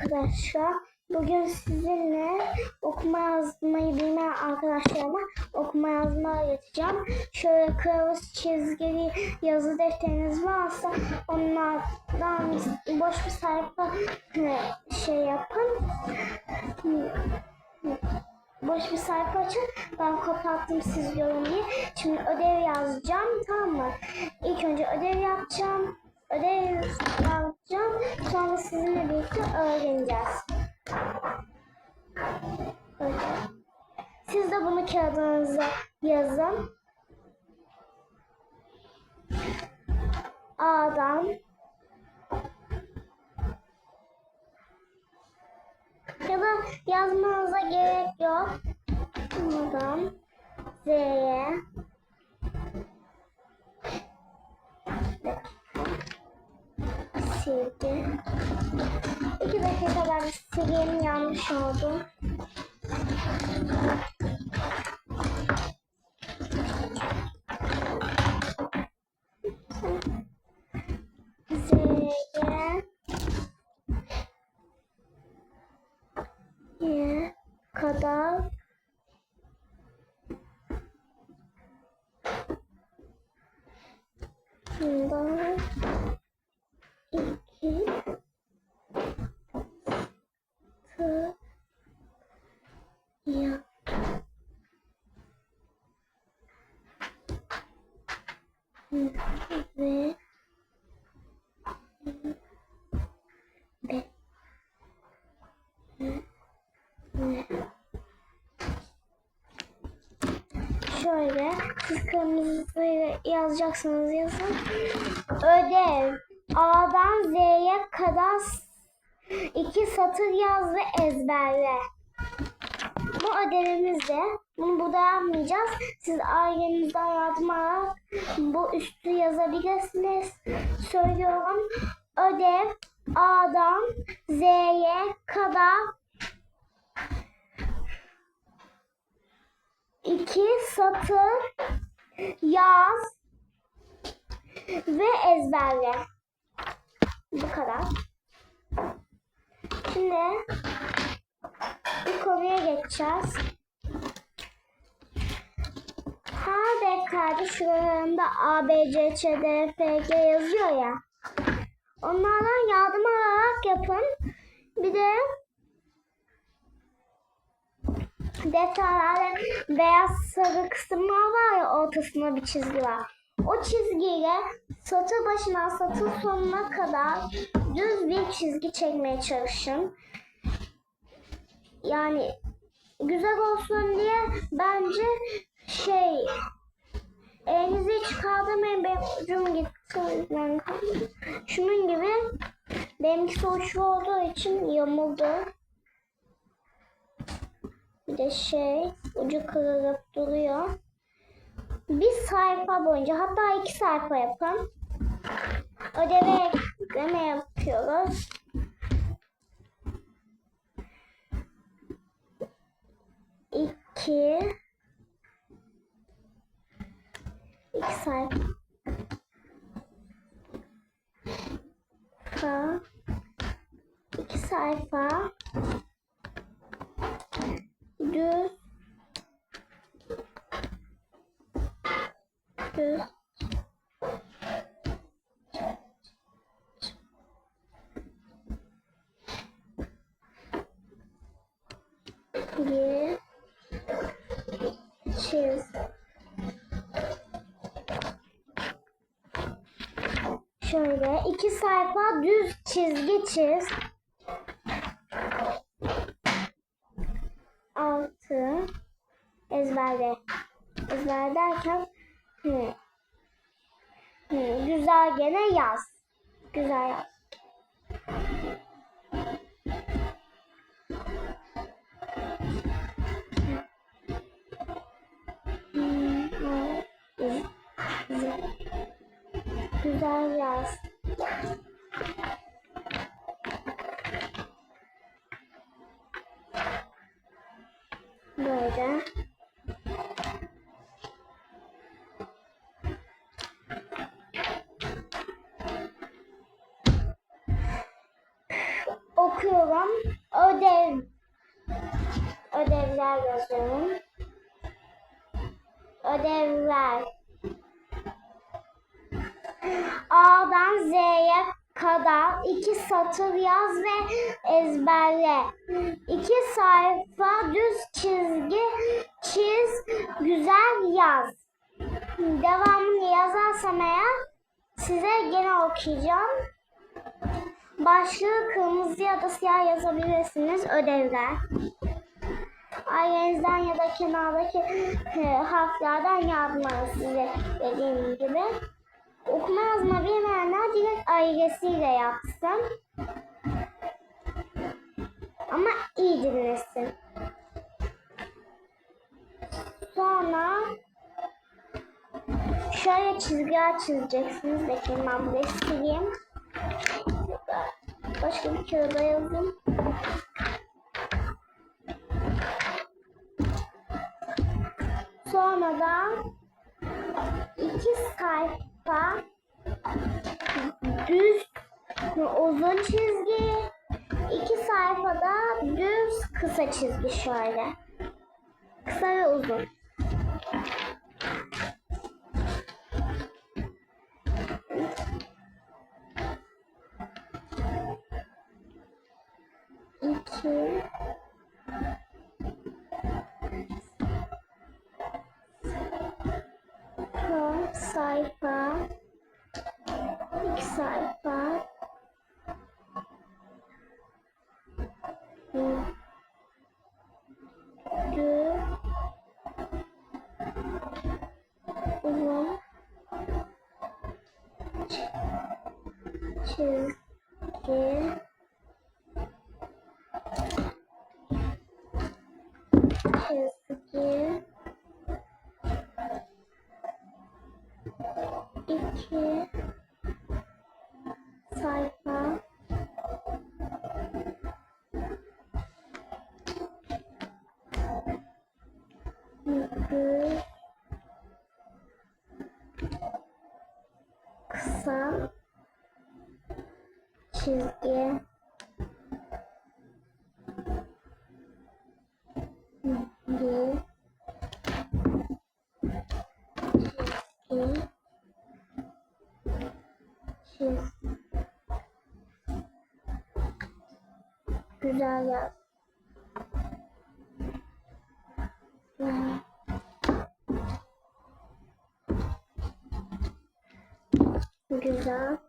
arkadaşlar. Bugün sizinle okuma yazmayı bilmeyen arkadaşlarıma okuma yazma öğreteceğim. Şöyle kılavuz çizgili yazı defteriniz varsa onlardan boş bir sayfa e, şey yapın. Boş bir sayfa açın. Ben kapattım siz görün diye. Şimdi ödev yazacağım tamam mı? İlk önce ödev yapacağım. Ödev yapacağım. Sonra sizinle birlikte öğreneceğiz. Böyle. Siz de bunu kağıdınıza yazın. A'dan ya da yazmanıza gerek yok. Buradan Z'ye sildi. İki dakika ben sileyim yanlış oldu. Z'ye ye kadar Şöyle kırmızı yazacaksınız yazın. Ödev A'dan Z'ye kadar iki satır yaz ve ezberle. Bu ödevimizde. Bunu burada yapmayacağız. Siz ailenizden yardım alarak bu üstü yazabilirsiniz. Söylüyorum. Ödev A'dan Z'ye kadar iki satır yaz ve ezberle. Bu kadar. Şimdi bir konuya geçeceğiz. H ve K'de şuralarında A, B, C, Ç, D, F, G yazıyor ya. Onlardan yardım alarak yapın. Bir de defterlerde beyaz sarı kısımlar var ya ortasında bir çizgi var. O çizgiyle satır başından satır sonuna kadar düz bir çizgi çekmeye çalışın. Yani güzel olsun diye bence şey elinizi hiç kaldırmayın benim ucum gitti. Şunun gibi benimki uçlu olduğu için yamuldu. Bir de şey ucu kırılıp duruyor. Bir sayfa boyunca hatta iki sayfa yapın. Ödeve ekleme yapıyoruz. İki iki sayfa iki sayfa düz bir çiz. Şöyle iki sayfa düz çizgi çiz altı ezberle. Ezber derken hı, hı, güzel gene yaz. Güzel yaz. Güzel yaz. Böyle. Ödevler yazıyorum. Ödevler. A'dan Z'ye kadar iki satır yaz ve ezberle. İki sayfa düz çizgi çiz, güzel yaz. Devamını yazarsam eğer size gene okuyacağım. Başlığı kırmızı ya da siyah yazabilirsiniz ödevler. Ailenizden ya da kenardaki e, harflerden yazmanız size dediğim gibi. Okuma yazma bilmeyenler direkt ailesiyle yapsın. Ama iyi dinlesin. Sonra şöyle çizgiler çizeceksiniz. Bekleyin ben burayı. Başka bir kağıda yazdım. Sonra da iki sayfa düz uzun çizgi, iki sayfada düz kısa çizgi şöyle. Kısa ve uzun. 2 1 güzel yaz güzel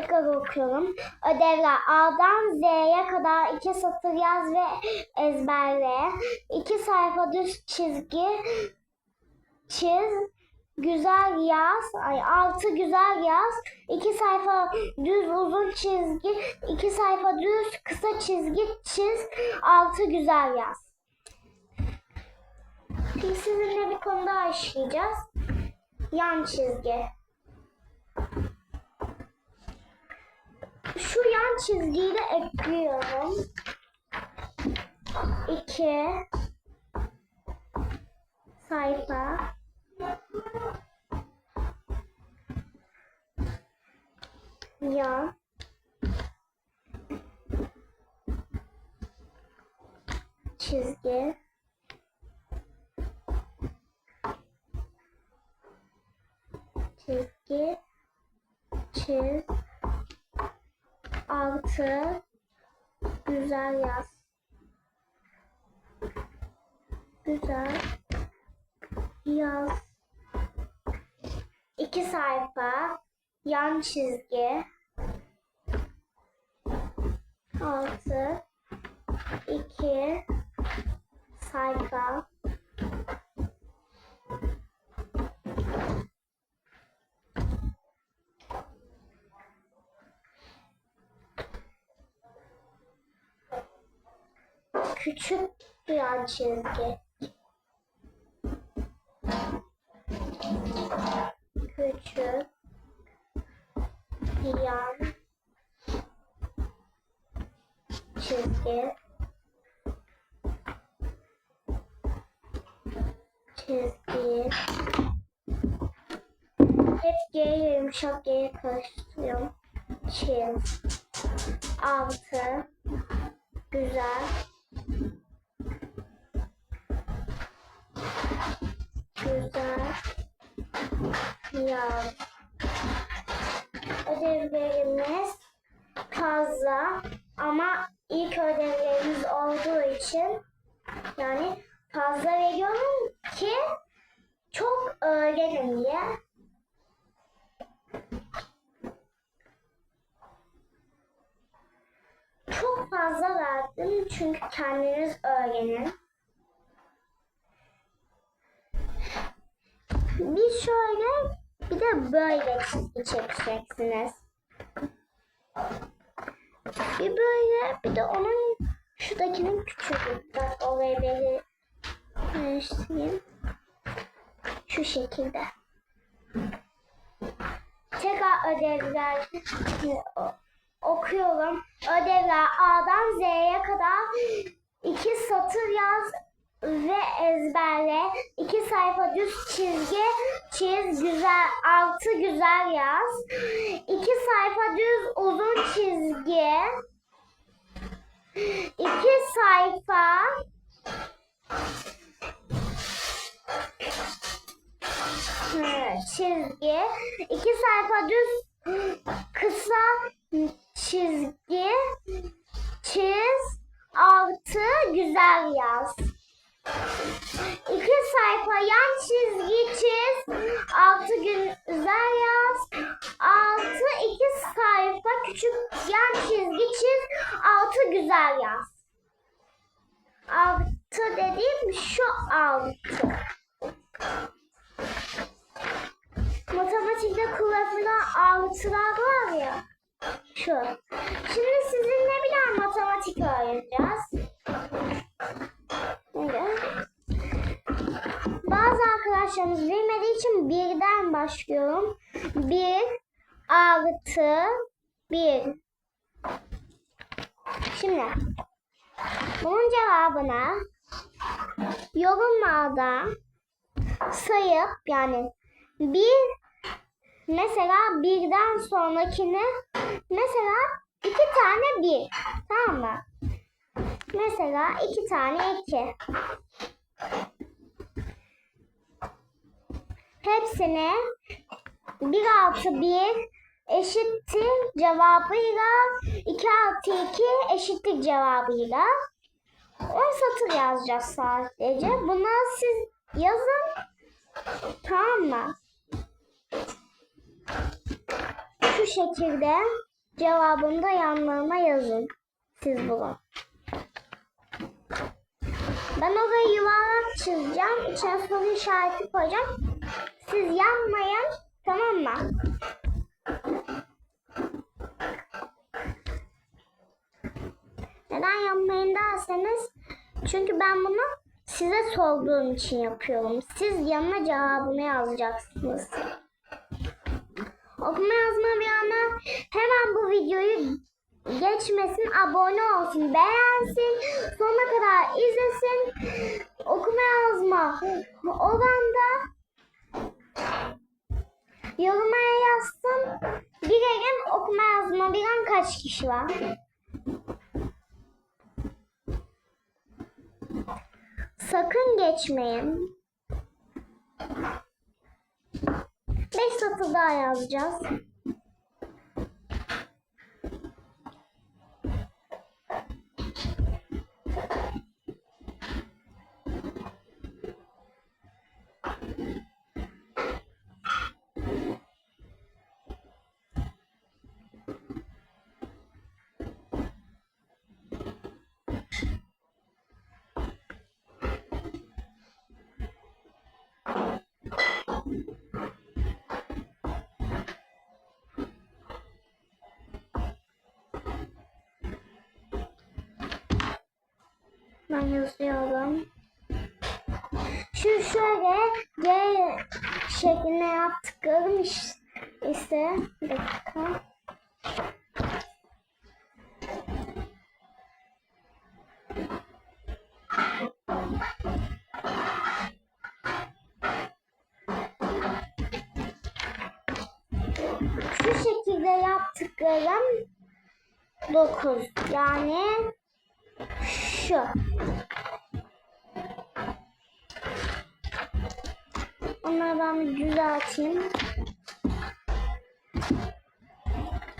Tekrar okuyorum. Ödevler A'dan Z'ye kadar iki satır yaz ve ezberle. İki sayfa düz çizgi çiz. Güzel yaz. Ay altı güzel yaz. İki sayfa düz uzun çizgi. iki sayfa düz kısa çizgi çiz. Altı güzel yaz. Şimdi sizinle bir konu daha işleyeceğiz. Yan çizgi. Şu yan çizgiyi de ekliyorum. İki. Sayfa. Yan. Çizgi. çizgi altı. Güzel yaz. Güzel. Yaz. İki sayfa. Yan çizgi. Altı. İki. Sayfa küçük yan çizgi. Küçük yan çizgi çizgi hep G'ye yumuşak G'ye karıştırıyorum. Çiz. Altı. Güzel. Yaz. Ödevlerimiz fazla ama ilk ödevlerimiz olduğu için yani fazla veriyorum ki çok öğrenin diye. Çok fazla verdim çünkü kendiniz öğrenin. Bir şöyle bir de böyle çizgi çekeceksiniz. Bir böyle bir de onun şuradakinin küçüğü. Bak oraya beri karıştırayım. Şu şekilde. Tekrar ödevler okuyorum. Ödevler A'dan Z'ye kadar iki satır yaz ve ezberle. İki sayfa düz çizgi çiz güzel altı güzel yaz. İki sayfa düz uzun çizgi. İki sayfa çizgi. iki sayfa düz kısa çizgi çiz altı güzel yaz. İki sayfa yan çizgi çiz altı güzel yaz. Altı iki sayfa küçük yan çizgi çiz altı güzel yaz. Altı dediğim şu altı. Matematikte kullanılan altılar var ya. Şu. Şimdi sizinle bir daha matematik öğreneceğiz. Şimdi. Bazı arkadaşlarımız bilmediği için birden başlıyorum. Bir artı bir. Şimdi bunun cevabına yorumlarda sayıp yani bir mesela birden sonrakini mesela iki tane bir tamam mı? Mesela iki tane iki. Hepsini bir artı bir eşittir cevabıyla iki artı iki eşittir cevabıyla on satır yazacağız sadece. Bunları siz yazın Tamam mı? Şu şekilde cevabını da yanlarına yazın. Siz bulun. Ben oraya yuvarlak çizeceğim. İçine soru işareti koyacağım. Siz yanmayın. Tamam mı? Neden yanmayın derseniz çünkü ben bunu size sorduğum için yapıyorum. Siz yanına cevabını yazacaksınız. Okuma yazma bir yana hemen bu videoyu geçmesin, abone olsun, beğensin, sonuna kadar izlesin. Okuma yazma olan da yorumlara yazsın. Bilelim okuma yazma bilen kaç kişi var. Sakın geçmeyin. Beş satır daha yazacağız. Hemen yazıyorum. Şu şöyle G şeklinde yaptıklarım işte. Bir dakika. Şu şekilde yaptıklarım 9 yani şu. Onları ben düzelteyim.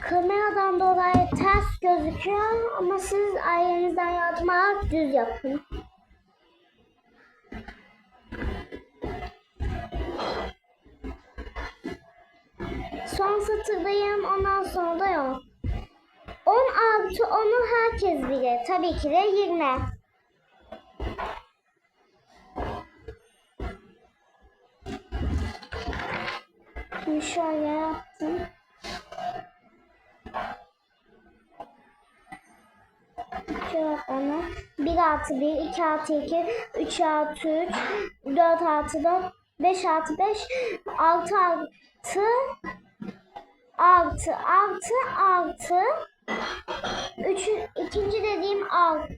Kameradan dolayı ters gözüküyor ama siz ailenizden yardım alarak düz yapın. Son satırdayım ondan sonra da yok. 10 artı 10'u herkes bilir. Tabii ki de 20. Şimdi şöyle yaptım. Onu. 1 artı 1, 2 artı 2, 3 artı 3, 4 artı 4, 5 artı 5, 6 artı artı artı artı üç, ikinci dediğim alt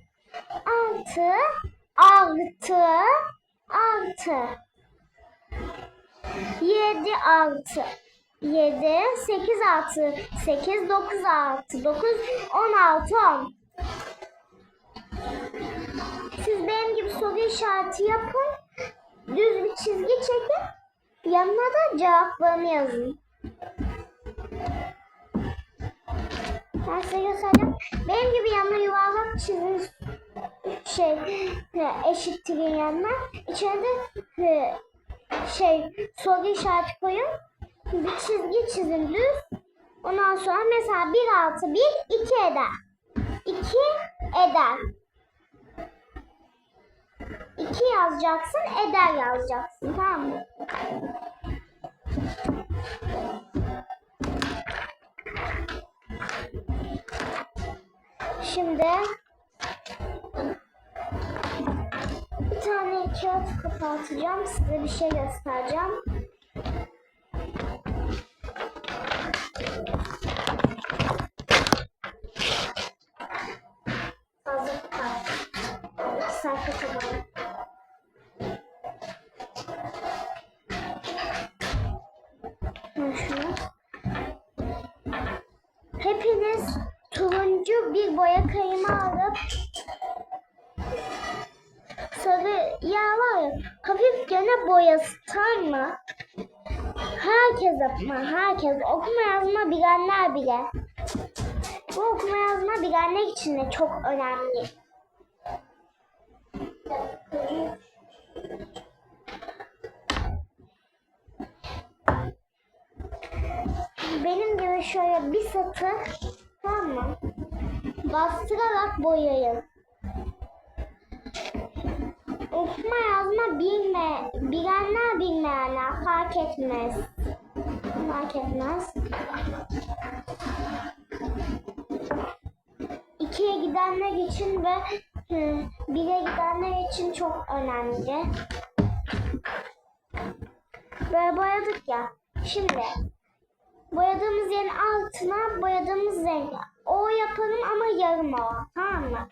altı artı artı yedi artı yedi sekiz artı sekiz dokuz artı dokuz on altı on. Siz benim gibi soru işareti yapın. Düz bir çizgi çekin. Yanına da cevaplarını yazın. Ben size göstereceğim. Benim gibi yanına yuvarlak çizin şey e, eşittirin yanına. İçeride e, şey soru işareti koyun. Bir çizgi çizin düz. Ondan sonra mesela 1 artı 1 2 eder. 2 eder. 2 yazacaksın, eder yazacaksın. Tamam mı? Şimdi bir tane kağıt kapatacağım. Size bir şey göstereceğim. Fazla kağıt. Sayfa şunu. Hepiniz turuncu bir boya kalemi alıp sarı yağ var ya hafif gene boyası mı? Herkes yapma, herkes okuma yazma bilenler bile. Bu okuma yazma bilenler için de çok önemli. Benim gibi şöyle bir satır tamam? Bastırarak boyayın. Okuma yazma bilme, bilenler bilmeyenler fark etmez. Fark etmez. İkiye gidenler için ve hı, bire gidenler için çok önemli. Böyle boyadık ya. Şimdi boyadığımız yerin altına boyadığımız renk. O yapalım ama yarım o. Tamam mı?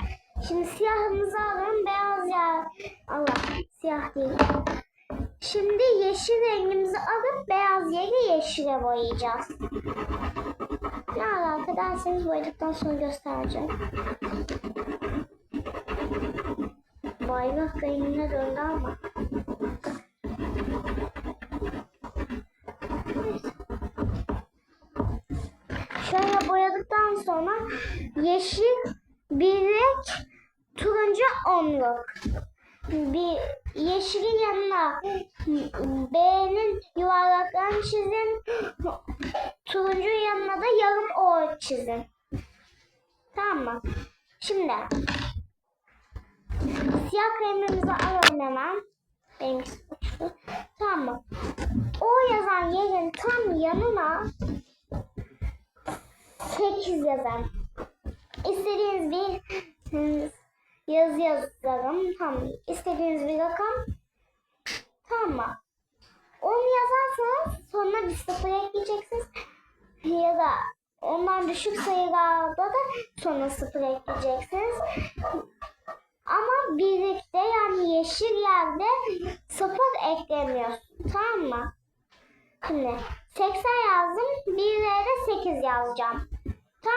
Şimdi siyahımızı alalım. Beyaz ya. Allah siyah değil. Şimdi yeşil rengimizi alıp beyaz yeri yeşile boyayacağız. Ne alaka derseniz boyadıktan sonra göstereceğim. Bayrak rengine döndü ama. Şöyle boyadıktan sonra yeşil birlik turuncu onluk. Bir yeşilin yanına B'nin yuvarlaklarını çizin. Turuncu yanına da yarım O çizin. Tamam mı? Şimdi siyah kalemimizi alalım hemen. Benimkisi uçtu. Tamam mı? O yazan yerin tam yanına 8 yazan. İstediğiniz bir yazı yazarım. Tamam. İstediğiniz bir rakam. Tamam mı? Onu yazarsanız sonuna bir sıfır ekleyeceksiniz. Ya da ondan düşük sayılarda da sonra sıfır ekleyeceksiniz. Ama birlikte yani yeşil yerde sıfır eklemiyorsun. Tamam mı? Şimdi 80 yazdım. Bir yere de 8 yazacağım.